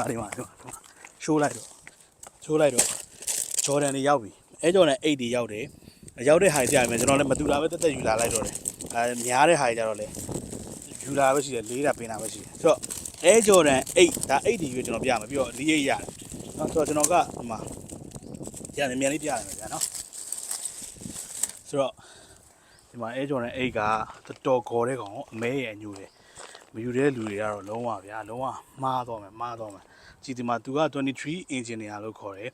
ဒါဒီမှာဒီမှာရှိုးလိုက်တော့ရှိုးလိုက်တော့ဂျော်ဒန်တွေရောက်ပြီအဲဂျော်ဒန်8တွေရောက်တယ်ရောက်တဲ့ဟာကြရမယ်ကျွန်တော်လည်းမတူတာပဲတက်တက်ယူလာလိုက်တော့တယ်အဲများတဲ့ဟာကြတော့လေယူလာပဲရှိတယ်လေးတာပင်တာပဲရှိတယ်ဆိုတော့အဲဂျော်ဒန်8ဒါ8တွေယူကျွန်တော်ပြမယ်ပြီးတော့48ရတယ်နော်ဆိုတော့ကျွန်တော်ကဟိုမှာရမြန်မြန်လေးပြရမယ်ဗျာနော်ဆိုတော့ဒီမှာအဲဂျော်ဒန်8ကတော်တော်ခေါ်တဲ့ကောင်အမဲရဲ့အညူတယ် မယူတဲ့လူတွေကတော့လုံးဝဗျာလုံးဝမှားတော့မယ်မှားတော့မယ်ကြည်ဒီမှာသူက23 engineer လို့ခေါ်တယ်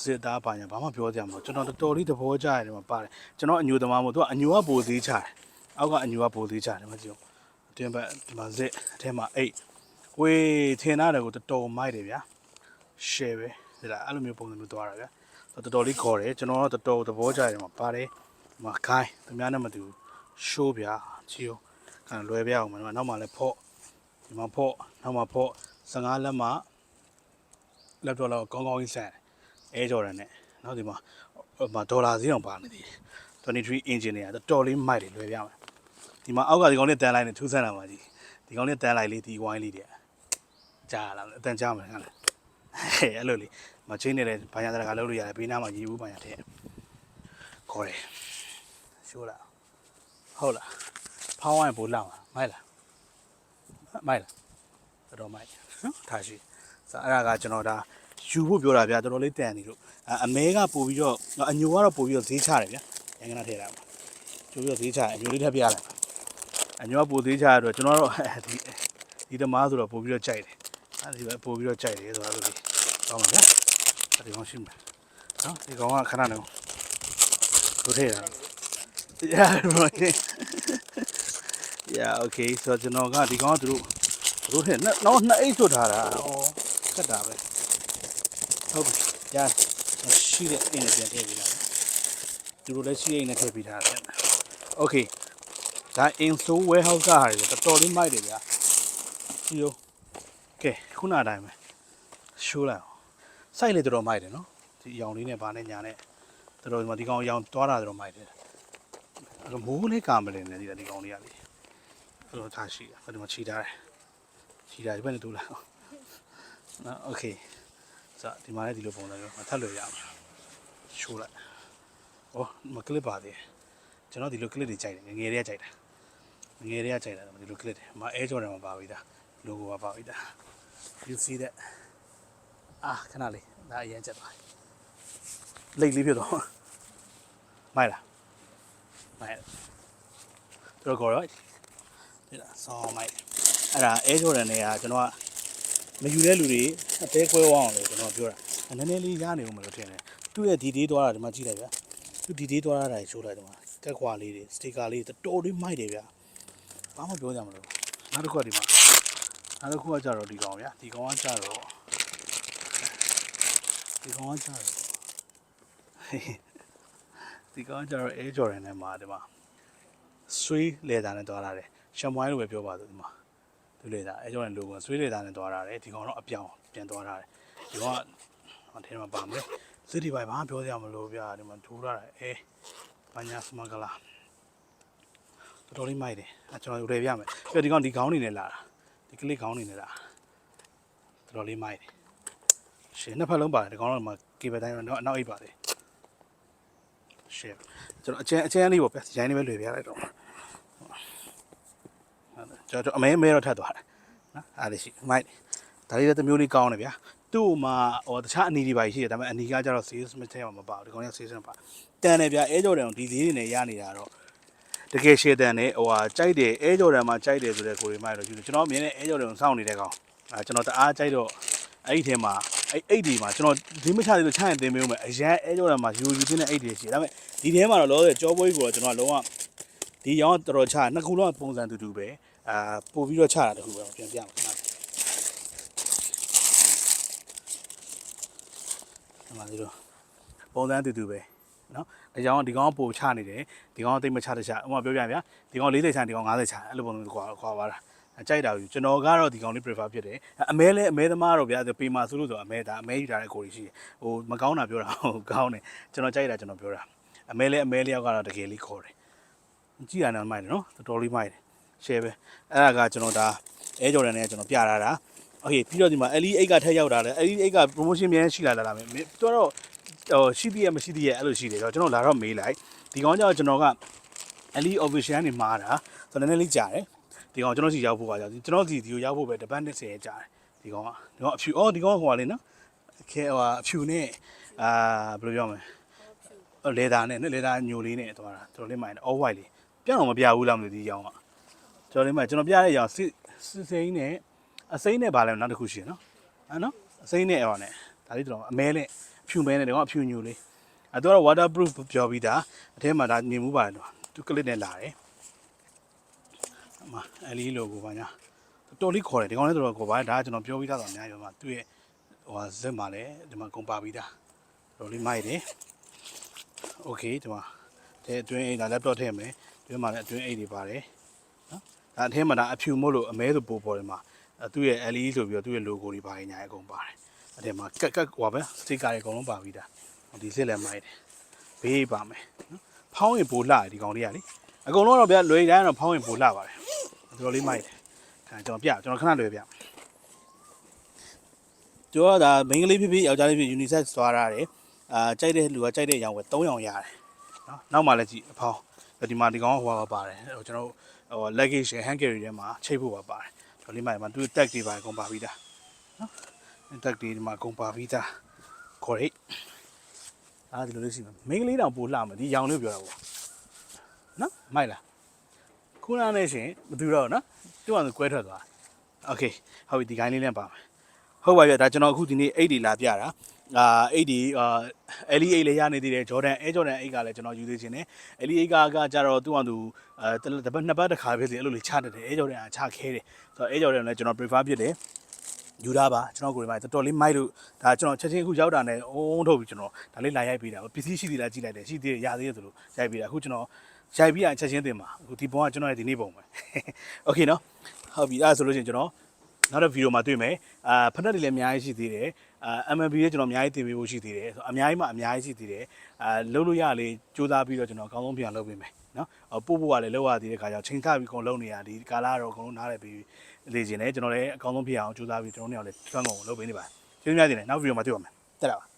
စစ်သားပါညာဘာမှပြောကြမှာမဟုတ်ကျွန်တော်တော်တော်လေးသဘောကျရတယ်မှာပါတယ်ကျွန်တော်အညူသမားမို့သူကအညူကပိုသေးချတယ်အောက်ကအညူကပိုသေးချတယ်မကြည့်ဘူးအတွင်းဘက်ဒီမှာဇစ်အထဲမှာအိတ်ဝေးထင်ရတယ်ကိုတော်တော်မိုက်တယ်ဗျာ share ပဲဒီလားအဲ့လိုမျိုးပုံစံမျိုးသွားတာဗျာတော်တော်လေးခေါ်တယ်ကျွန်တော်တော့တော်တော်သဘောကျတယ်မှာပါတယ်ဒီမှာခိုင်းသူများနဲ့မတူရှိုးဗျာချီယော ခံလွယ်ပြအောင်မှာနောက်မှလည်းဖော့ဒီမှာဖော့နောက်မှဖော့15လက်မှ laptop တော့ကောင်းကောင်းကြီးဆန်တယ်အဲကြော်ရန်နဲ့နောက်ဒီမှာဟိုမှာဒေါ်လာဈေးအောင်ပါနေသေးတယ်23 engineer တော်တော်လေးမိုက်တယ်လွယ်ပြမယ်ဒီမှာအောက်ကဒီကောင်လေးတန်လိုက်နေထူးဆန်းလာပါကြီးဒီကောင်လေးတန်လိုက်လေးဒီဝိုင်းလေးတွေကြားလာအတန်ကြားမယ်ခါလားဟဲ့အဲ့လိုလေးမချင်းနေတယ်ဘာညာတရကလုပ်လို့ရတယ်ဘေးနားမှာရေဘူးဘာညာထည့်ခေါ်တယ်ရှိုးလားဟုတ်လား ဖောင်းဝိုင်းပို့လာမှာမိုက်လားမိုက်လားတော်တော်မိုက်နော်ထားရှိဆိုအဲ့ဒါကကျွန်တော်ဒါယူဖို့ပြောတာဗျာတော်တော်လေးတန်နေလို့အအမဲကပို့ပြီးတော့အညိုကတော့ပို့ပြီးတော့ဈေးချတယ်ဗျာရန်ကနာထည့်တာပါပို့ပြီးတော့ဈေးချတယ်အညိုလေးထပ်ပြရတယ်အညိုကပို့ဈေးချရတော့ကျွန်တော်တော့ဒီဒီတမားဆိုတော့ပို့ပြီးတော့ကြိုက်တယ်အဲ့ဒီပဲပို့ပြီးတော့ကြိုက်တယ်ဆိုတော့လို့ကောင်းပါဗျာအဲ့ဒီကောင်ရှိမယ်နော်ဒီကောင်ကခဏနေတို့ထည့်တာ Yeah right Yeah okay ဆိုတော့ကျွန်တော်ကဒီကောင်ကသူတို့သူတို့ထည့်နောက်နှစ်အိတ်ဆွတ်ထားတာဩခက်တာပဲဟုတ်ပြီရရှိတဲ့အိမ်နဲ့ပြန်ထည့်ပြီးလာတယ်သူတို့လည်းရှိတဲ့အိမ်နဲ့ထည့်ပြီးထားတယ် Okay ဒါ install warehouse ကဟာတွေတော်တော်လေးမိုက်တယ်ဗျာဒီလိုကဲခုနအတိုင်းပဲရှိုးလိုက်အောင်စိုက်လေတော်တော်မိုက်တယ်နော်ဒီအရောင်လေးနဲ့ဗာနဲ့ညာနဲ့တော်တော်ဒီမှာဒီကောင်အရောင်သွားတာတော်တော်မိုက်တယ်အဲ့တော့မိုးလေးကာမလင်နေဒီဒီကောင်လေးကလေ အဲ့လိုထားရှိတယ်ဒီမှာခြိထားတယ်ခြိထားဒီဘက်နဲ့တူလာနော်โอเคစဒီမှာလည်းဒီလိုပုံစံမျိုးမထပ်လို့ရအောင်ရှိုးလိုက်ဩမကလစ်ပါသေးကျွန်တော်ဒီလိုကလစ်တွေကြိုက်တယ်ငယ်ငယ်လေးကကြိုက်တာငယ်ငယ်လေးကကြိုက်တာဒီလိုကလစ်တွေမအဲကြော်တယ်မှာပါပြီဒါ logo ပါပါပြီဒါ you see that အာခဏလေးဒါအရင်ချက်သွားလိတ်လေးဖြစ်တော့မိုက်လားမိုက်တော့ကော တော့ဒီလားဆောင်းမိုက်အဲ့ဒါအဲဂျော်ဒန်တွေကကျွန်တော်ကမယူတဲ့လူတွေအသေးကွဲဝအောင်လို့ကျွန်တော်ပြောတာနည်းနည်းလေးရနေဦးမလို့ထင်တယ်သူ့ရဲ့ဒီဒေးသွားတာဒီမှာကြည့်လိုက်ဗျာသူဒီဒေးသွားတာရှိုးလိုက်ဒီမှာတက်ခွာလေးတွေစတေကာလေးတော်တော်လေးမိုက်တယ်ဗျာဘာမှပြောကြမလို့နောက်တစ်ခုကဒီမှာနောက်တစ်ခုကကြတော့ဒီကောင်ဗျာဒီကောင်ကကြတော့ဒီကောင်ကကြတော့ဒီကောင်ကကြတော့အဲဂျော်ဒန်နဲ့မှာဒီမှာဆွေးလေတာနဲ့သွားလာတယ် ရှမ်မွိုင်းလို့ပဲပြောပါသူဒီမှာသူလေတာအဲကြောင့်လည်း logo ဆွေးလေတာနဲ့သွားလာတယ်ဒီကောင်တော့အပြောင်ပြန်သွားလာတယ်ဒီကောင်ကဟိုထဲမှာပါမလဲစစ်ဒီပိုင်ဘာမှပြောစရာမလိုဗျာဒီမှာထိုးလာတယ်အဲပညာစမကလာတော်တော်လေးမိုက်တယ်အဲကျွန်တော်ရေပြမယ်ပြီးတော့ဒီကောင်ဒီခေါင်းနေနဲ့လာတာဒီကလေးခေါင်းနေနဲ့လာတော်တော်လေးမိုက်တယ်ရှင်နှစ်ဖက်လုံးပါတယ်ဒီကောင်တော့ဒီမှာကေဘယ်တိုင်းတော့အနောက်အိပ်ပါတယ်ရှယ်ကျွန်တော်အချမ်းအချမ်းလေးပေါ့ဗျရိုင်းနေပဲလွေပြလိုက်တော့ ကျွန်တော်အမဲမဲတော့ထပ်သွားတယ်နော်အားလေးရှိမိုက်ဒါလေးလည်းတစ်မျိုးလေးကောင်းတယ်ဗျာသူ့မှာဟိုတခြားအနီတွေပါရှိတယ်ဒါပေမဲ့အနီကကျတော့ sales မထဲမှာမပါဘူးဒီကောင်က sales မပါတန်တယ်ဗျာအဲဂျော်ဒန်ဒီဈေးတွေနဲ့ရနေတာတော့တကယ်ရှေ့တန်နဲ့ဟိုဟာကြိုက်တယ်အဲဂျော်ဒန်မှာကြိုက်တယ်ဆိုတဲ့ကိုရီမိုက်တော့ယူတယ်ကျွန်တော်မြင်တဲ့အဲဂျော်ဒန်ကိုစောင့်နေတဲ့ကောင်အဲကျွန်တော်တအားကြိုက်တော့အဲ့ဒီထဲမှာအဲ့အိတ်ဒီမှာကျွန်တော်ဒီမချသေးလို့ချရင်တင်ပေးဦးမယ်အရန်အဲဂျော်ဒန်မှာယူယူတင်တဲ့အိတ်တွေရှိတယ်ဒါပေမဲ့ဒီထဲမှာတော့လောဆယ်ကြောပွဲကြီးကိုကျွန်တော်လုံးဝဒီရောင်းတော်တော်ချနှစ်ခုလုံးပုံစံတူတူပဲ အာပို့ပြီးတော့ချတာတခုပဲပြန်ပြမယ်ခဏဒီမှာဒီလိုပုံစံအတူတူပဲနော်ဒါကြောင့်ဒီကောင်ကပို့ချနေတယ်ဒီကောင်ကတိတ်မချတချဥပမာပြောပြဗျာဒီကောင်40ချဒီကောင်50ချအဲ့လိုပုံစံကွာကွာပါတာကြိုက်တာယူကျွန်တော်ကတော့ဒီကောင်လေး prefer ဖြစ်တယ်အမဲလဲအမဲသမားတော့ဗျာပေမာဆိုလို့ဆိုအမဲဒါအမဲယူထားတဲ့ကိုကြီးရှိတယ်ဟိုမကောင်းတာပြောတာဟုတ်ကောင်းတယ်ကျွန်တော်ကြိုက်တာကျွန်တော်ပြောတာအမဲလဲအမဲလျောက်ကတော့တကယ်လေးခေါ်တယ်ကြည့်ရအောင်မိုက်တယ်နော်တော်တော်လေးမိုက်တယ် share ပဲအဲ့ဒါကကျွန်တော်ဒါအဲဂျော်ဒန်နဲ့ကျွန်တော်ပြထားတာ โอเคပြီးတော့ဒီမှာ LE8 ကထက်ရောက်တာလဲ LE8 က promotion မြန်ရှိလာလာလာမယ်သူကတော့ဟိုရှိသေးရဲ့မရှိသေးရဲ့အဲ့လိုရှိတယ်တော့ကျွန်တော်လာတော့မေးလိုက်ဒီကောင်ကျတော့ကျွန်တော်က LE official ကနေမှားတာဆိုတော့နည်းနည်းလေးကြာတယ်ဒီကောင်ကျွန်တော်စီရောက်ဖို့ကကြာကျွန်တော်စီဒီကိုရောက်ဖို့ပဲတပတ်20ရက်ကြာတယ်ဒီကောင်ကဒီကောင်အဖြူအော်ဒီကောင်ဟိုပါလေနော်ခဲဟိုအဖြူနဲ့အာဘယ်လိုပြောမလဲလေဒါနဲ့လေဒါညိုလေးနဲ့သွားတာတော်တော်လေးမိုင်းတယ် all white လေးပြောင်းတော့မပြဘူးလားမသိဘူးဒီကောင်က ကျွန်တော်လေးမိုင်းကျွန်တော်ပြတဲ့အရာစစ်စစ်စိမ်းနဲ့အစိမ်းနဲ့ပါလဲနောက်တစ်ခုရှိရနော်အဲ့နော်အစိမ်းနဲ့ဟောနဲ့ဒါလေးတော့အမဲနဲ့အဖြူမဲနဲ့ဒီကောင်အဖြူညိုလေးအဲ့တော့ waterproof ပြောပြီးသားအထဲမှာဒါမြင်မှုပါတယ်တော့သူကလစ်နဲ့လာတယ်အမအဲ့လေးလိုကိုပါညာတော်လေးခေါ်တယ်ဒီကောင်လည်းတော်တော်ခေါ်ပါတယ်ဒါကကျွန်တော်ပြောပြီးသားတော့အများကြီးပါသူ့ရဲ့ဟိုဟာဇက်မှာလည်းဒီမှာကုန်ပါပြီးသားတော်လေးမိုက်တယ်โอเคဒီမှာတဲ့အတွင်းအိမ်ဒါ laptop ထည့်မယ်အတွင်းမှာလည်းအတွင်းအိမ်တွေပါတယ်နော် ဒါအထဲမှာဒါအဖြူမို့လို့အမဲဆိုပို့ပေါ်တယ်မှာအဲသူ့ရဲ့ LED ဆိုပြီးတော့သူ့ရဲ့ logo တွေပါညာအကုန်ပါတယ်အထဲမှာကက်ကက်ဟွာပဲစတစ်ကာတွေအကုန်လုံးပါပြီးသားဒီစစ်လည်းမိုက်တယ်ဘေးပါမယ်နော်ဖောင်းရင်ပိုလှတယ်ဒီကောင်လေးကလေအကုန်လုံးတော့ဗျလွယ်တိုင်းတော့ဖောင်းရင်ပိုလှပါတယ်တော်တော်လေးမိုက်တယ်အဲကျွန်တော်ပြကျွန်တော်ခဏလွယ်ပြကျော်ကဒါမိန်းကလေးဖြစ်ဖြစ်ယောက်ျားလေးဖြစ် unisex သွားရတယ်အာကြိုက်တဲ့လူကကြိုက်တဲ့ရောင်ဝယ်3ရောင်ရတယ်နော်နောက်မှလည်းကြည့်အဖောင်း ဒီမှာဒီကောင်ကဟိုပါပါတယ်ဟိုကျွန်တော်ဟို luggage နဲ့ hand carry ထဲမှာချိတ်ဖို့ပါပါတယ်တော်လေးမိုက်မှာသူ tag တွေပါအကုန်ပါပြီးသားနော် tag တွေဒီမှာအကုန်ပါပြီးသား correct အားဒီလိုလေးရှိမှာမိန်းကလေးတောင်ပို့လှမယ်ဒီရောင်လေးပြောတာပေါ့နော်မိုက်လားခုနနဲ့ရှင်မတူတော့ဘူးနော်သူ့အောင်ကွဲထွက်သွားโอเคဟုတ်ပြီဒီကိုင်းလေးနဲ့ပါမယ်ဟုတ်ပါပြီဒါကျွန်တော်အခုဒီနေ့အိတ်ဒီလာပြတာ အာအိတ်ဒီအာ LE8 လေးရနေသေးတယ် Jordan Air Jordan 8ကလည်းကျွန်တော်ယူသေးခြင်းနဲ့ LE8 ကကကြတော့သူ့အောင်သူအဲတပတ်နှစ်ပတ်တစ်ခါပဲစီအဲ့လိုလေးချတတ်တယ် Air Jordan ကချခဲတယ်ဆိုတော့ Air Jordan လည်းကျွန်တော် prefer ဖြစ်တယ် ယူတာပါကျွန်တော်ကိုယ်တိုင်တော်တော်လေးမိုက်လို့ဒါကျွန်တော်ချက်ချင်းအခုရောက်တာနဲ့အုံးထုတ်ပြီးကျွန်တော်ဒါလေးလာရိုက်ပေးတာပစ္စည်းရှိသေးလားကြည့်လိုက်တယ်ရှိသေးတယ်ရသေးတယ်ဆိုလို့ရိုက်ပေးတာအခုကျွန်တော်ရိုက်ပြီးရင်ချက်ချင်းတင်ပါအခုဒီပုံကကျွန်တော်ရဲ့ဒီနေ့ပုံပဲโอเคနော်ဟုတ်ပြီအဲ့ဒါဆိုလို့ရှိရင်ကျွန်တော်နောက်တဲ့ဗီဒီယိုမှာတွေ့မယ်အာဖက်တက်တွေလည်းအများကြီးရှိသေးတယ်အာ MMB လည်းကျွန်တော်အများကြီးတင်ပေးဖို့ရှိသေးတယ်ဆိုတော့အများကြီးမှအများကြီးရှိသေးတယ်အာလုံးလို့ရလေစူးစမ်းပြီးတော့ကျွန်တော်အကောင်းဆုံးပြန်လုပ်ပေးမယ်နော်ပို့ဖို့ကလည်းလောက်ရသေးတဲ့ခါကျတော့ချိန်ချပြီးကုန်လုံးနေရဒီကာလာတော့အကုန်လုံးနားလည်ပြီးလေ့ကျင်တယ်ကျွန်တော်လည်းအကောင်းဆုံးဖြစ်အောင်စူးစမ်းပြီးကျွန်တော်တို့လည်းထွန်းကုန်လုပ်ပေးနေပါတယ်ကျေးဇူးများတင်တယ်နောက်ဗီဒီယိုမှာတွေ့ပါမယ်တက်တာပါ